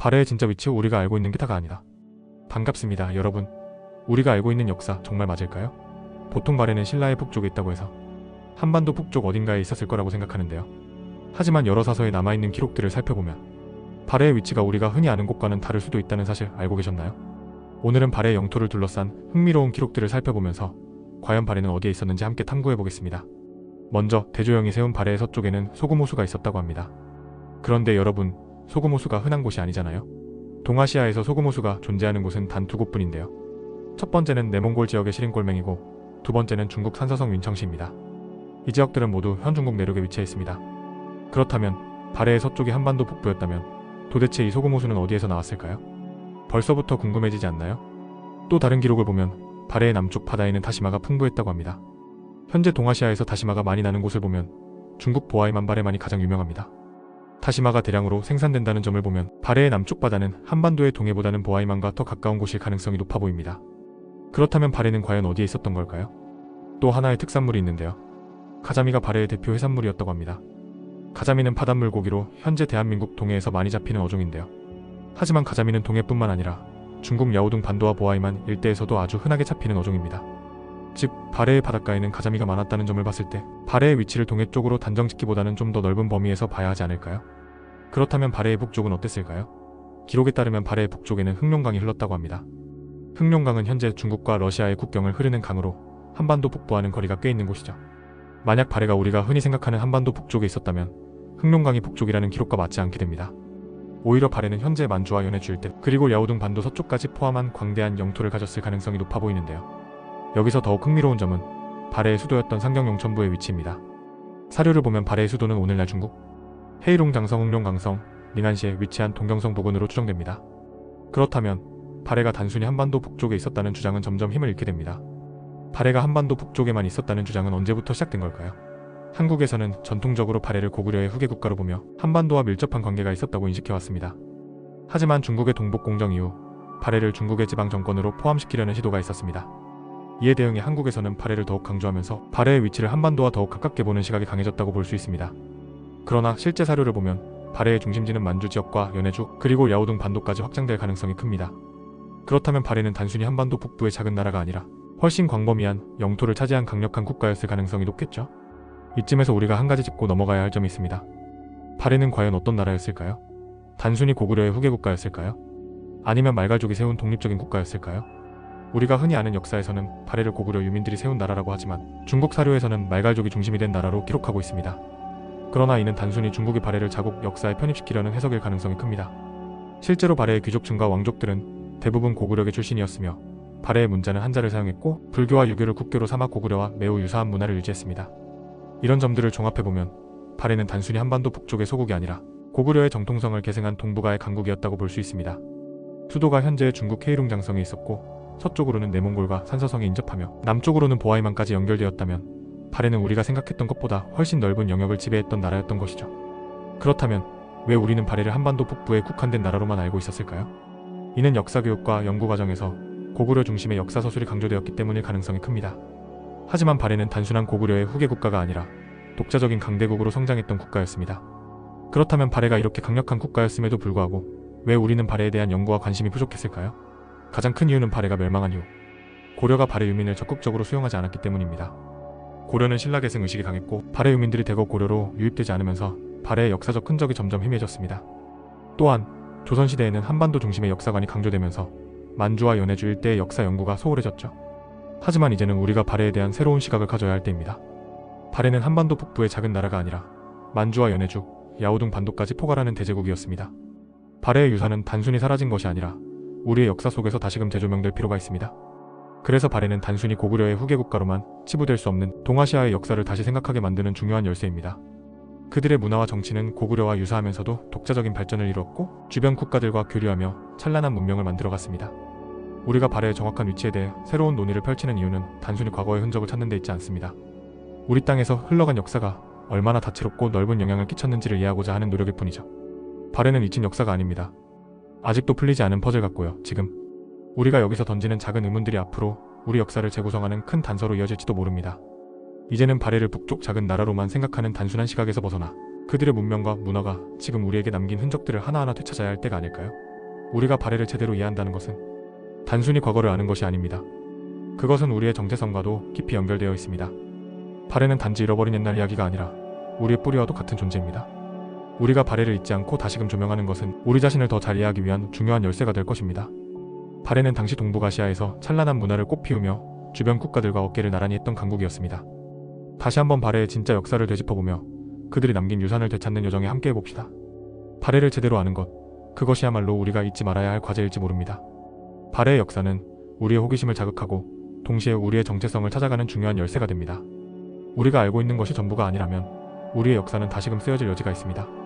발해의 진짜 위치 우리가 알고 있는 게 다가 아니다. 반갑습니다, 여러분. 우리가 알고 있는 역사 정말 맞을까요? 보통 발해는 신라의 북쪽에 있다고 해서 한반도 북쪽 어딘가에 있었을 거라고 생각하는데요. 하지만 여러 사서에 남아있는 기록들을 살펴보면 발해의 위치가 우리가 흔히 아는 곳과는 다를 수도 있다는 사실 알고 계셨나요? 오늘은 발해의 영토를 둘러싼 흥미로운 기록들을 살펴보면서 과연 발해는 어디에 있었는지 함께 탐구해 보겠습니다. 먼저 대조영이 세운 발해의 서쪽에는 소금호수가 있었다고 합니다. 그런데 여러분, 소금 호수가 흔한 곳이 아니잖아요. 동아시아에서 소금 호수가 존재하는 곳은 단 두 곳뿐인데요. 첫 번째는 내몽골 지역의 시린골맹이고 두 번째는 중국 산서성 윈청시입니다. 이 지역들은 모두 현 중국 내륙에 위치해 있습니다. 그렇다면 발해의 서쪽이 한반도 북부였다면 도대체 이 소금 호수는 어디에서 나왔을까요? 벌써부터 궁금해지지 않나요? 또 다른 기록을 보면 발해의 남쪽 바다에는 다시마가 풍부했다고 합니다. 현재 동아시아에서 다시마가 많이 나는 곳을 보면 중국 보아이 만 발해만이 가장 유명합니다. 다시마가 대량으로 생산된다는 점을 보면 발해의 남쪽 바다는 한반도의 동해보다는 보아이만과 더 가까운 곳일 가능성이 높아 보입니다. 그렇다면 발해는 과연 어디에 있었던 걸까요? 또 하나의 특산물이 있는데요. 가자미가 발해의 대표 해산물이었다고 합니다. 가자미는 바닷물 고기로 현재 대한민국 동해에서 많이 잡히는 어종인데요. 하지만 가자미는 동해뿐만 아니라 중국 야오둥 반도와 보아이만 일대에서도 아주 흔하게 잡히는 어종입니다. 즉, 발해의 바닷가에는 가자미가 많았다는 점을 봤을 때 발해의 위치를 동해 쪽으로 단정 짓기보다는 좀 더 넓은 범위에서 봐야 하지 않을까요? 그렇다면 발해의 북쪽은 어땠을까요? 기록에 따르면 발해의 북쪽에는 흑룡강이 흘렀다고 합니다. 흑룡강은 현재 중국과 러시아의 국경을 흐르는 강으로 한반도 북부와는 거리가 꽤 있는 곳이죠. 만약 발해가 우리가 흔히 생각하는 한반도 북쪽에 있었다면 흑룡강이 북쪽이라는 기록과 맞지 않게 됩니다. 오히려 발해는 현재 만주와 연해 주 일대 그리고 야오둥 반도 서쪽까지 포함한 광대한 영토를 가졌을 가능성이 높아 보이는데요. 여기서 더욱 흥미로운 점은 발해의 수도였던 상경 용천부의 위치입니다. 사료를 보면 발해의 수도는 오늘날 중국 헤이롱 장성 흑룡 강성 닝안시에 위치한 동경성 부근으로 추정됩니다. 그렇다면 발해가 단순히 한반도 북쪽에 있었다는 주장은 점점 힘을 잃게 됩니다. 발해가 한반도 북쪽에만 있었다는 주장은 언제부터 시작된 걸까요? 한국에서는 전통적으로 발해를 고구려의 후계 국가로 보며 한반도와 밀접한 관계가 있었다고 인식해왔습니다. 하지만 중국의 동북 공정 이후 발해를 중국의 지방 정권으로 포함시키려는 시도가 있었습니다. 이에 대응해 한국에서는 발해를 더욱 강조하면서 발해의 위치를 한반도와 더욱 가깝게 보는 시각이 강해졌다고 볼 수 있습니다. 그러나 실제 사료를 보면 발해의 중심지는 만주 지역과 연해주 그리고 야오둥 반도까지 확장될 가능성이 큽니다. 그렇다면 발해는 단순히 한반도 북부의 작은 나라가 아니라 훨씬 광범위한 영토를 차지한 강력한 국가였을 가능성이 높겠죠. 이쯤에서 우리가 한 가지 짚고 넘어가야 할 점이 있습니다. 발해는 과연 어떤 나라였을까요? 단순히 고구려의 후계 국가였을까요? 아니면 말갈족이 세운 독립적인 국가였을까요? 우리가 흔히 아는 역사에서는 발해를 고구려 유민들이 세운 나라라고 하지만 중국 사료에서는 말갈족이 중심이 된 나라로 기록하고 있습니다. 그러나 이는 단순히 중국이 발해를 자국 역사에 편입시키려는 해석일 가능성이 큽니다. 실제로 발해의 귀족층과 왕족들은 대부분 고구려계 출신이었으며 발해의 문자는 한자를 사용했고 불교와 유교를 국교로 삼아 고구려와 매우 유사한 문화를 유지했습니다. 이런 점들을 종합해보면 발해는 단순히 한반도 북쪽의 소국이 아니라 고구려의 정통성을 계승한 동북아의 강국이었다고 볼 수 있습니다. 수도가 현재의 중국 헤이룽 장성에 있었고 서쪽으로는 내몽골과 산서성에 인접하며 남쪽으로는 보아이만까지 연결되었다면 발해는 우리가 생각했던 것보다 훨씬 넓은 영역을 지배했던 나라였던 것이죠. 그렇다면 왜 우리는 발해를 한반도 북부에 국한된 나라로만 알고 있었을까요? 이는 역사 교육과 연구 과정에서 고구려 중심의 역사 서술이 강조되었기 때문일 가능성이 큽니다. 하지만 발해는 단순한 고구려의 후계 국가가 아니라 독자적인 강대국으로 성장했던 국가였습니다. 그렇다면 발해가 이렇게 강력한 국가였음에도 불구하고 왜 우리는 발해에 대한 연구와 관심이 부족했을까요? 가장 큰 이유는 발해가 멸망한 이후 고려가 발해 유민을 적극적으로 수용하지 않았기 때문입니다. 고려는 신라 계승 의식이 강했고 발해 유민들이 대거 고려로 유입되지 않으면서 발해의 역사적 흔적이 점점 희미해졌습니다. 또한 조선시대에는 한반도 중심의 역사관이 강조되면서 만주와 연해주 일대의 역사 연구가 소홀해졌죠. 하지만 이제는 우리가 발해에 대한 새로운 시각을 가져야 할 때입니다. 발해는 한반도 북부의 작은 나라가 아니라 만주와 연해주, 야오둥 반도까지 포괄하는 대제국이었습니다. 발해의 유산은 단순히 사라진 것이 아니라 우리의 역사 속에서 다시금 재조명될 필요가 있습니다. 그래서 발해는 단순히 고구려의 후계 국가로만 치부될 수 없는 동아시아의 역사를 다시 생각하게 만드는 중요한 열쇠입니다. 그들의 문화와 정치는 고구려와 유사하면서도 독자적인 발전을 이루었고 주변 국가들과 교류하며 찬란한 문명을 만들어갔습니다. 우리가 발해의 정확한 위치에 대해 새로운 논의를 펼치는 이유는 단순히 과거의 흔적을 찾는 데 있지 않습니다. 우리 땅에서 흘러간 역사가 얼마나 다채롭고 넓은 영향을 끼쳤는지를 이해하고자 하는 노력일 뿐이죠. 발해는 잊힌 역사가 아닙니다. 아직도 풀리지 않은 퍼즐 같고요. 지금 우리가 여기서 던지는 작은 의문들이 앞으로 우리 역사를 재구성하는 큰 단서로 이어질지도 모릅니다. 이제는 발해를 북쪽 작은 나라로만 생각하는 단순한 시각에서 벗어나 그들의 문명과 문화가 지금 우리에게 남긴 흔적들을 하나하나 되찾아야 할 때가 아닐까요? 우리가 발해를 제대로 이해한다는 것은 단순히 과거를 아는 것이 아닙니다. 그것은 우리의 정체성과도 깊이 연결되어 있습니다. 발해는 단지 잃어버린 옛날 이야기가 아니라 우리의 뿌리와도 같은 존재입니다. 우리가 발해를 잊지 않고 다시금 조명하는 것은 우리 자신을 더 잘 이해하기 위한 중요한 열쇠가 될 것입니다. 발해는 당시 동북아시아에서 찬란한 문화를 꽃피우며 주변 국가들과 어깨를 나란히 했던 강국이었습니다. 다시 한번 발해의 진짜 역사를 되짚어보며 그들이 남긴 유산을 되찾는 여정에 함께 해봅시다. 발해를 제대로 아는 것, 그것이야말로 우리가 잊지 말아야 할 과제일지 모릅니다. 발해의 역사는 우리의 호기심을 자극하고 동시에 우리의 정체성을 찾아가는 중요한 열쇠가 됩니다. 우리가 알고 있는 것이 전부가 아니라면 우리의 역사는 다시금 쓰여질 여지가 있습니다.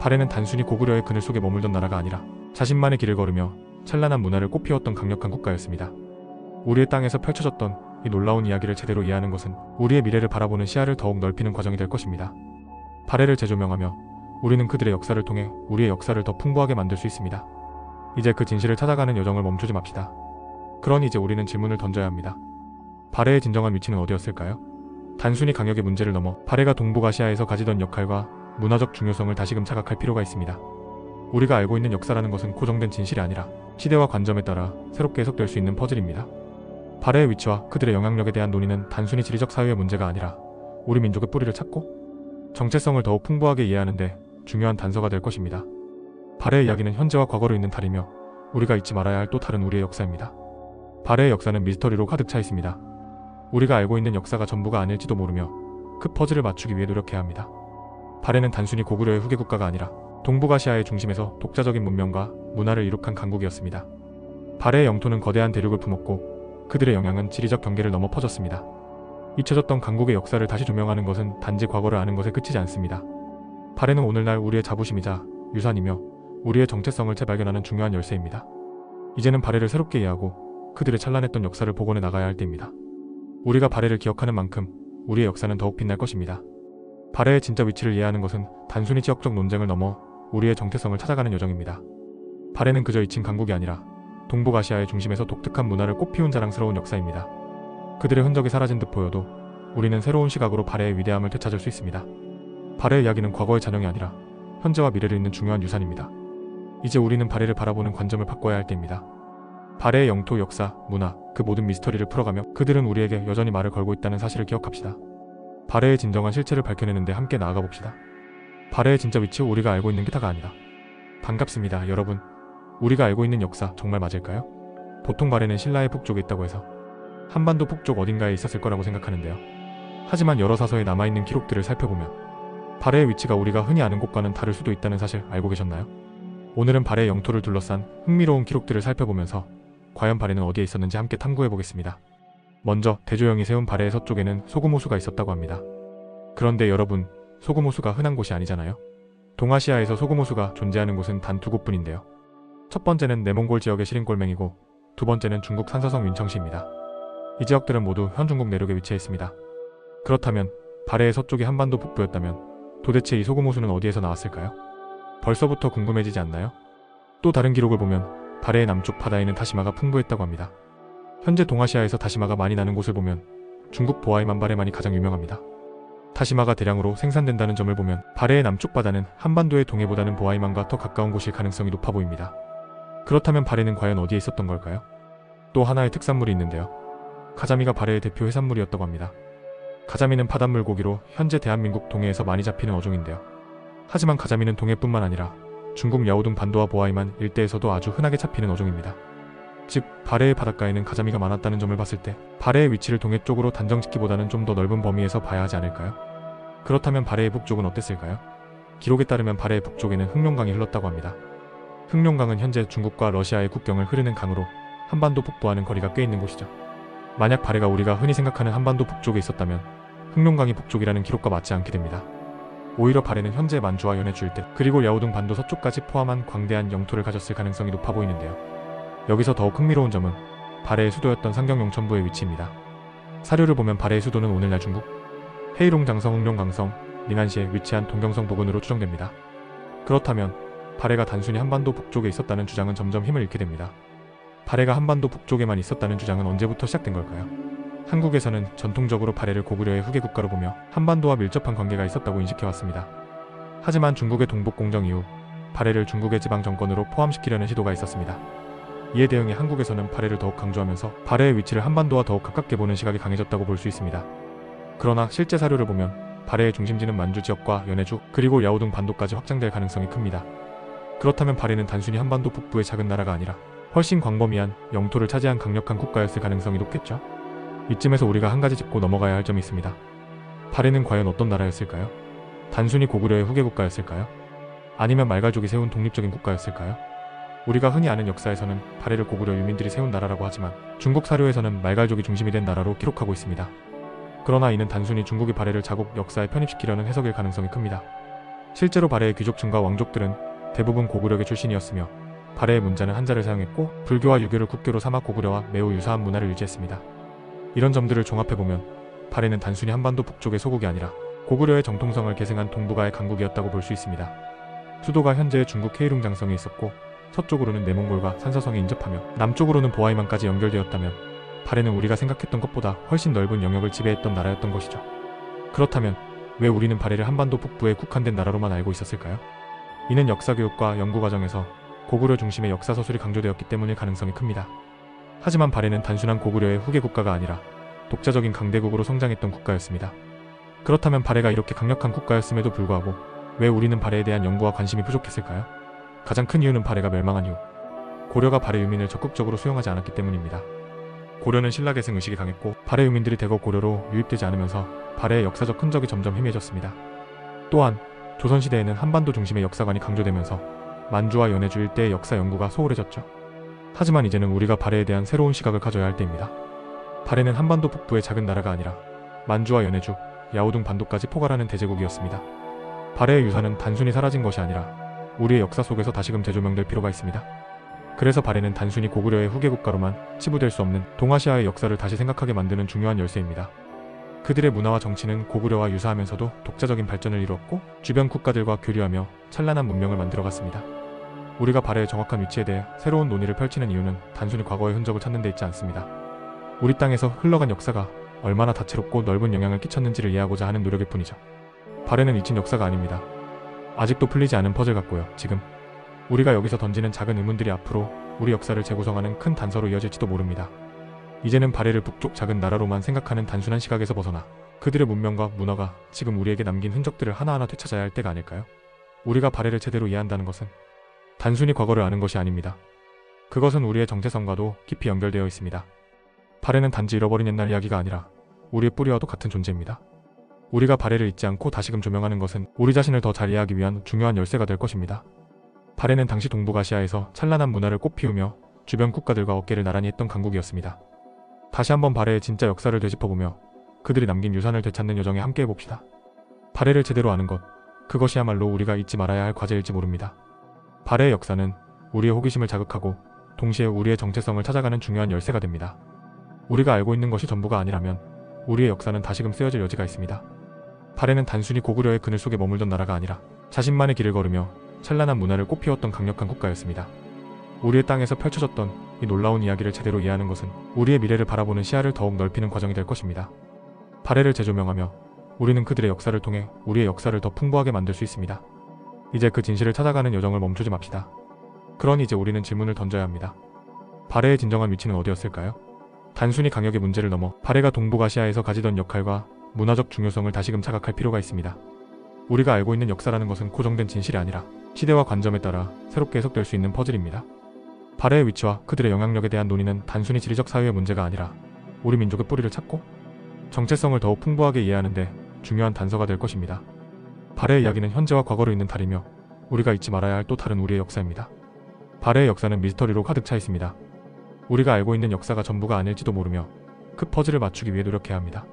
발해는 단순히 고구려의 그늘 속에 머물던 나라가 아니라 자신만의 길을 걸으며 찬란한 문화를 꽃피웠던 강력한 국가였습니다. 우리의 땅에서 펼쳐졌던 이 놀라운 이야기를 제대로 이해하는 것은 우리의 미래를 바라보는 시야를 더욱 넓히는 과정이 될 것입니다. 발해를 재조명하며 우리는 그들의 역사를 통해 우리의 역사를 더 풍부하게 만들 수 있습니다. 이제 그 진실을 찾아가는 여정을 멈추지 맙시다. 그러니 이제 우리는 질문을 던져야 합니다. 발해의 진정한 위치는 어디였을까요? 단순히 강역의 문제를 넘어 발해가 동북아시아에서 가지던 역할과 문화적 중요성을 다시금 자각할 필요가 있습니다. 우리가 알고 있는 역사라는 것은 고정된 진실이 아니라 시대와 관점에 따라 새롭게 해석될 수 있는 퍼즐입니다. 발해의 위치와 그들의 영향력에 대한 논의는 단순히 지리적 사유의 문제가 아니라 우리 민족의 뿌리를 찾고 정체성을 더욱 풍부하게 이해하는 데 중요한 단서가 될 것입니다. 발해의 이야기는 현재와 과거로 있는 달이며 우리가 잊지 말아야 할 또 다른 우리의 역사입니다. 발해의 역사는 미스터리로 가득 차 있습니다. 우리가 알고 있는 역사가 전부가 아닐지도 모르며 그 퍼즐을 맞추기 위해 노력해야 합니다. 발해는 단순히 고구려의 후계 국가가 아니라 동북아시아의 중심에서 독자적인 문명과 문화를 이룩한 강국이었습니다. 발해의 영토는 거대한 대륙을 품었고 그들의 영향은 지리적 경계를 넘어 퍼졌습니다. 잊혀졌던 강국의 역사를 다시 조명하는 것은 단지 과거를 아는 것에 그치지 않습니다. 발해는 오늘날 우리의 자부심이자 유산이며 우리의 정체성을 재발견하는 중요한 열쇠입니다. 이제는 발해를 새롭게 이해하고 그들의 찬란했던 역사를 복원해 나가야 할 때입니다. 우리가 발해를 기억하는 만큼 우리의 역사는 더욱 빛날 것입니다. 발해의 진짜 위치를 이해하는 것은 단순히 지역적 논쟁을 넘어 우리의 정체성을 찾아가는 여정입니다. 발해는 그저 잊힌 강국이 아니라 동북아시아의 중심에서 독특한 문화를 꽃피운 자랑스러운 역사입니다. 그들의 흔적이 사라진 듯 보여도 우리는 새로운 시각으로 발해의 위대함을 되찾을 수 있습니다. 발해의 이야기는 과거의 잔영이 아니라 현재와 미래를 잇는 중요한 유산입니다. 이제 우리는 발해를 바라보는 관점을 바꿔야 할 때입니다. 발해의 영토, 역사, 문화, 그 모든 미스터리를 풀어가며 그들은 우리에게 여전히 말을 걸고 있다는 사실을 기억합시다. 발해의 진정한 실체를 밝혀내는데 함께 나아가 봅시다. 발해의 진짜 위치 우리가 알고 있는 게 다가 아니다. 반갑습니다, 여러분. 우리가 알고 있는 역사 정말 맞을까요? 보통 발해는 신라의 북쪽에 있다고 해서 한반도 북쪽 어딘가에 있었을 거라고 생각하는데요. 하지만 여러 사서에 남아있는 기록들을 살펴보면 발해의 위치가 우리가 흔히 아는 곳과는 다를 수도 있다는 사실 알고 계셨나요? 오늘은 발해의 영토를 둘러싼 흥미로운 기록들을 살펴보면서 과연 발해는 어디에 있었는지 함께 탐구해 보겠습니다. 먼저 대조영이 세운 발해의 서쪽에는 소금호수가 있었다고 합니다. 그런데 여러분, 소금호수가 흔한 곳이 아니잖아요. 동아시아에서 소금호수가 존재하는 곳은 단 두 곳뿐인데요. 첫 번째는 내몽골 지역의 시린골맹이고 두 번째는 중국 산서성 윈청시입니다. 이 지역들은 모두 현 중국 내륙에 위치해 있습니다. 그렇다면 발해의 서쪽이 한반도 북부였다면 도대체 이 소금호수는 어디에서 나왔을까요? 벌써부터 궁금해지지 않나요? 또 다른 기록을 보면 발해의 남쪽 바다에는 다시마가 풍부했다고 합니다. 현재 동아시아에서 다시마가 많이 나는 곳을 보면 중국 보아이만 발해만이 가장 유명합니다. 다시마가 대량으로 생산된다는 점을 보면 발해의 남쪽 바다는 한반도의 동해보다는 보아이만과 더 가까운 곳일 가능성이 높아 보입니다. 그렇다면 발해는 과연 어디에 있었던 걸까요? 또 하나의 특산물이 있는데요. 가자미가 발해의 대표 해산물이었다고 합니다. 가자미는 바닷물 고기로 현재 대한민국 동해에서 많이 잡히는 어종인데요. 하지만 가자미는 동해뿐만 아니라 중국 야오둥 반도와 보아이만 일대에서도 아주 흔하게 잡히는 어종입니다. 즉 발해의 바닷가에는 가자미가 많았다는 점을 봤을 때 발해의 위치를 동해 쪽으로 단정 짓기보다는 좀 더 넓은 범위에서 봐야 하지 않을까요? 그렇다면 발해의 북쪽은 어땠을까요? 기록에 따르면 발해의 북쪽에는 흑룡강이 흘렀다고 합니다. 흑룡강은 현재 중국과 러시아의 국경을 흐르는 강으로 한반도 북부와는 거리가 꽤 있는 곳이죠. 만약 발해가 우리가 흔히 생각하는 한반도 북쪽에 있었다면 흑룡강이 북쪽이라는 기록과 맞지 않게 됩니다. 오히려 발해는 현재 만주와 연해 주일대 그리고 야오둥 반도 서쪽까지 포함한 광대한 영토를 가졌을 가능성이 높아 보이는데요. 여기서 더욱 흥미로운 점은 발해의 수도였던 상경용천부의 위치입니다. 사료를 보면 발해의 수도는 오늘날 중국 헤이롱 장성 흑룡 강성 닝안시에 위치한 동경성 부근으로 추정됩니다. 그렇다면 발해가 단순히 한반도 북쪽에 있었다는 주장은 점점 힘을 잃게 됩니다. 발해가 한반도 북쪽에만 있었다는 주장은 언제부터 시작된 걸까요? 한국에서는 전통적으로 발해를 고구려의 후계 국가로 보며 한반도와 밀접한 관계가 있었다고 인식해왔습니다. 하지만 중국의 동북 공정 이후 발해를 중국의 지방 정권으로 포함시키려는 시도가 있었습니다. 이에 대응해 한국에서는 발해를 더욱 강조하면서 발해의 위치를 한반도와 더욱 가깝게 보는 시각이 강해졌다고 볼 수 있습니다. 그러나 실제 사료를 보면 발해의 중심지는 만주 지역과 연해주 그리고 야오둥 반도까지 확장될 가능성이 큽니다. 그렇다면 발해는 단순히 한반도 북부의 작은 나라가 아니라 훨씬 광범위한 영토를 차지한 강력한 국가였을 가능성이 높겠죠. 이쯤에서 우리가 한 가지 짚고 넘어가야 할 점이 있습니다. 발해는 과연 어떤 나라였을까요? 단순히 고구려의 후계 국가였을까요? 아니면 말갈족이 세운 독립적인 국가였을까요? 우리가 흔히 아는 역사에서는 발해를 고구려 유민들이 세운 나라라고 하지만 중국 사료에서는 말갈족이 중심이 된 나라로 기록하고 있습니다. 그러나 이는 단순히 중국이 발해를 자국 역사에 편입시키려는 해석일 가능성이 큽니다. 실제로 발해의 귀족층과 왕족들은 대부분 고구려계 출신이었으며 발해의 문자는 한자를 사용했고 불교와 유교를 국교로 삼아 고구려와 매우 유사한 문화를 유지했습니다. 이런 점들을 종합해보면 발해는 단순히 한반도 북쪽의 소국이 아니라 고구려의 정통성을 계승한 동북아의 강국이었다고 볼 수 있습니다. 수도가 현재의 중국 헤이룽 장성에 있었고 서쪽으로는 내몽골과 산사성에 인접하며 남쪽으로는 보아이만까지 연결되었다면 발해는 우리가 생각했던 것보다 훨씬 넓은 영역을 지배했던 나라였던 것이죠. 그렇다면 왜 우리는 발해를 한반도 북부에 국한된 나라로만 알고 있었을까요? 이는 역사 교육과 연구 과정에서 고구려 중심의 역사 서술이 강조되었기 때문일 가능성이 큽니다. 하지만 발해는 단순한 고구려의 후계 국가가 아니라 독자적인 강대국으로 성장했던 국가였습니다. 그렇다면 발해가 이렇게 강력한 국가였음에도 불구하고 왜 우리는 발해에 대한 연구와 관심이 부족했을까요? 가장 큰 이유는 발해가 멸망한 이후 고려가 발해 유민을 적극적으로 수용하지 않았기 때문입니다. 고려는 신라 계승 의식이 강했고 발해 유민들이 대거 고려로 유입되지 않으면서 발해의 역사적 흔적이 점점 희미해졌습니다. 또한 조선시대에는 한반도 중심의 역사관이 강조되면서 만주와 연해주 일대의 역사 연구가 소홀해졌죠. 하지만 이제는 우리가 발해에 대한 새로운 시각을 가져야 할 때입니다. 발해는 한반도 북부의 작은 나라가 아니라 만주와 연해주, 야오둥 반도까지 포괄하는 대제국이었습니다. 발해의 유산은 단순히 사라진 것이 아니라 우리의 역사 속에서 다시금 재조명될 필요가 있습니다. 그래서 발해는 단순히 고구려의 후계 국가로만 치부될 수 없는 동아시아의 역사를 다시 생각하게 만드는 중요한 열쇠입니다. 그들의 문화와 정치는 고구려와 유사하면서도 독자적인 발전을 이루었고 주변 국가들과 교류하며 찬란한 문명을 만들어갔습니다. 우리가 발해의 정확한 위치에 대해 새로운 논의를 펼치는 이유는 단순히 과거의 흔적을 찾는 데 있지 않습니다. 우리 땅에서 흘러간 역사가 얼마나 다채롭고 넓은 영향을 끼쳤는지를 이해하고자 하는 노력일 뿐이죠. 발해는 잊힌 역사가 아닙니다. 아직도 풀리지 않은 퍼즐 같고요. 지금 우리가 여기서 던지는 작은 의문들이 앞으로 우리 역사를 재구성하는 큰 단서로 이어질지도 모릅니다. 이제는 발해를 북쪽 작은 나라로만 생각하는 단순한 시각에서 벗어나 그들의 문명과 문화가 지금 우리에게 남긴 흔적들을 하나하나 되찾아야 할 때가 아닐까요? 우리가 발해를 제대로 이해한다는 것은 단순히 과거를 아는 것이 아닙니다. 그것은 우리의 정체성과도 깊이 연결되어 있습니다. 발해는 단지 잃어버린 옛날 이야기가 아니라 우리의 뿌리와도 같은 존재입니다. 우리가 발해를 잊지 않고 다시금 조명하는 것은 우리 자신을 더 잘 이해하기 위한 중요한 열쇠가 될 것입니다. 발해는 당시 동북아시아에서 찬란한 문화를 꽃피우며 주변 국가들과 어깨를 나란히 했던 강국이었습니다. 다시 한번 발해의 진짜 역사를 되짚어보며 그들이 남긴 유산을 되찾는 여정에 함께 해봅시다. 발해를 제대로 아는 것, 그것이야말로 우리가 잊지 말아야 할 과제일지 모릅니다. 발해의 역사는 우리의 호기심을 자극하고 동시에 우리의 정체성을 찾아가는 중요한 열쇠가 됩니다. 우리가 알고 있는 것이 전부가 아니라면 우리의 역사는 다시금 쓰여질 여지가 있습니다. 발해는 단순히 고구려의 그늘 속에 머물던 나라가 아니라 자신만의 길을 걸으며 찬란한 문화를 꽃피웠던 강력한 국가였습니다. 우리의 땅에서 펼쳐졌던 이 놀라운 이야기를 제대로 이해하는 것은 우리의 미래를 바라보는 시야를 더욱 넓히는 과정이 될 것입니다. 발해를 재조명하며 우리는 그들의 역사를 통해 우리의 역사를 더 풍부하게 만들 수 있습니다. 이제 그 진실을 찾아가는 여정을 멈추지 맙시다. 그러니 이제 우리는 질문을 던져야 합니다. 발해의 진정한 위치는 어디였을까요? 단순히 강역의 문제를 넘어 발해가 동북아시아에서 가지던 역할과 문화적 중요성을 다시금 자각할 필요가 있습니다. 우리가 알고 있는 역사라는 것은 고정된 진실이 아니라 시대와 관점에 따라 새롭게 해석될 수 있는 퍼즐입니다. 발해의 위치와 그들의 영향력에 대한 논의는 단순히 지리적 사유의 문제가 아니라 우리 민족의 뿌리를 찾고 정체성을 더욱 풍부하게 이해하는데 중요한 단서가 될 것입니다. 발해의 이야기는 현재와 과거로 있는 달이며 우리가 잊지 말아야 할 또 다른 우리의 역사입니다. 발해의 역사는 미스터리로 가득 차 있습니다. 우리가 알고 있는 역사가 전부가 아닐지도 모르며 그 퍼즐을 맞추기 위해 노력해야 합니다.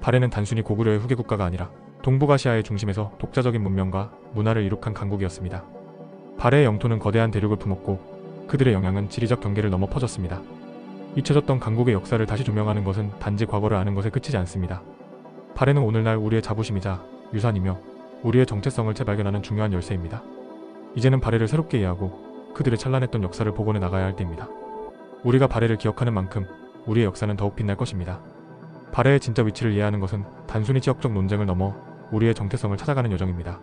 발해는 단순히 고구려의 후계 국가가 아니라 동북아시아의 중심에서 독자적인 문명과 문화를 이룩한 강국이었습니다. 발해의 영토는 거대한 대륙을 품었고 그들의 영향은 지리적 경계를 넘어 퍼졌습니다. 잊혀졌던 강국의 역사를 다시 조명하는 것은 단지 과거를 아는 것에 그치지 않습니다. 발해는 오늘날 우리의 자부심이자 유산이며 우리의 정체성을 재발견하는 중요한 열쇠입니다. 이제는 발해를 새롭게 이해하고 그들의 찬란했던 역사를 복원해 나가야 할 때입니다. 우리가 발해를 기억하는 만큼 우리의 역사는 더욱 빛날 것입니다. 발해의 진짜 위치를 이해하는 것은 단순히 지역적 논쟁을 넘어 우리의 정체성을 찾아가는 여정입니다.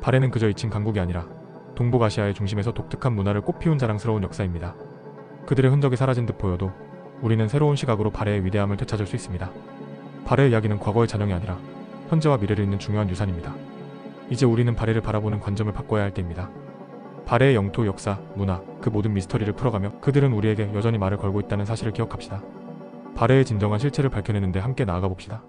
발해는 그저 잊힌 강국이 아니라 동북아시아의 중심에서 독특한 문화를 꽃피운 자랑스러운 역사입니다. 그들의 흔적이 사라진 듯 보여도 우리는 새로운 시각으로 발해의 위대함을 되찾을 수 있습니다. 발해의 이야기는 과거의 잔영이 아니라 현재와 미래를 잇는 중요한 유산입니다. 이제 우리는 발해를 바라보는 관점을 바꿔야 할 때입니다. 발해의 영토, 역사, 문화, 그 모든 미스터리를 풀어가며 그들은 우리에게 여전히 말을 걸고 있다는 사실을 기억합시다. 발해의 진정한 실체를 밝혀내는데 함께 나아가 봅시다.